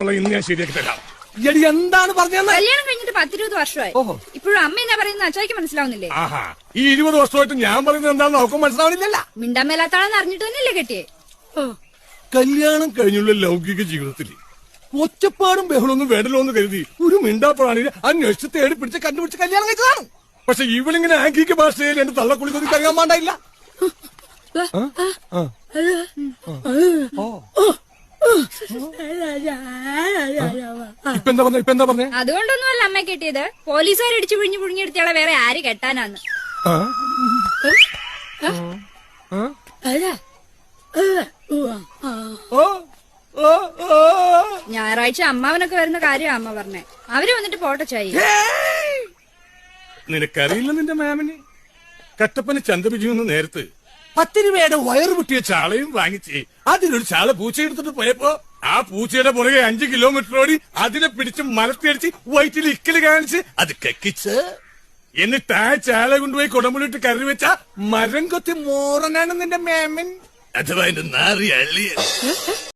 ഇന്ന് ഞാൻ ശരിയാക്കി തരാം. എടി എന്താണ് പറഞ്ഞത്? കല്യാണം കഴിഞ്ഞിട്ട് പത്തിരുപത് വർഷമായി. ഓഹോ. ഇപ്പോഴും അമ്മ എന്നാ പറയുന്നത് അച്ചായ്ക്ക് മനസ്സിലാവുന്നില്ലേ? ആഹാ. ഈ ഇരുപത് വർഷമായിട്ട് ഞാൻ പറയുന്നത് എന്താണെന്ന് അവർക്ക് മനസ്സിലാവണില്ലല്ല മിണ്ടാൻ മേലാത്താളെന്ന് അറിഞ്ഞിട്ട് തന്നെയല്ലേ കെട്ടിയേ? കല്യാണം കഴിഞ്ഞുള്ള ലൗകിക ജീവിതത്തിൽ ഒച്ചപ്പാടും ബഹളമൊന്നും വേണ്ടല്ലോ എന്ന് കരുതി ഒരു മിണ്ടാപ്പഴാണ് അന്വേഷിച്ച് തേടി പിടിച്ച് കണ്ടുപിടിച്ച് കല്യാണം കഴിച്ചതാണ്. പക്ഷെ ഇവളിങ്ങനെ ആംഗിക ഭാഷയിൽ എന്റെ തള്ളക്കുളി കറങ്ങാൻ കഴിയാൻ പാടില്ല ഇപ്പൊ എന്താ പറഞ്ഞ? ഇപ്പൊ എന്താ പറഞ്ഞേ? അതുകൊണ്ടൊന്നുമല്ല അമ്മ കെട്ടിയത്. പോലീസുകാർ ഇടിച്ചു പിഴിഞ്ഞു പുഴുങ്ങിയെടുത്തയാളെ വേറെ ആര് കെട്ടാനാന്ന്. ഞായറാഴ്ച അമ്മാവനൊക്കെ വരുന്ന കാര്യം അമ്മ പറഞ്ഞേ. അവർ വന്നിട്ട് പോട്ടെ ചായ! നിനക്കറിയില്ല നിന്റെ മാമിന്? കട്ടപ്പന ചന്തപിജിന്ന് നേരത്ത് പത്ത് രൂപയുടെ വയറ് പൊട്ടിയ ചാളയും വാങ്ങിച്ച് അതിനൊരു ചാള പൂച്ച എടുത്തിട്ട് പോയപ്പോ ആ പൂച്ചയുടെ പുറകെ അഞ്ച് കിലോമീറ്റർ ഓടി അതിനെ പിടിച്ച് മലത്തിയടിച്ച് വയറ്റിൽ ഇക്കൽ കാണിച്ച് അത് കക്കിച്ച് എന്നിട്ട് ആ ചാല കൊണ്ടുപോയി കുടമ്പുലിട്ട് കറി വെച്ച മരം കൊത്തി മോറനാണ് നിന്റെ മേമൻ. അഥവാ എന്റെ നാറി അള്ളിയ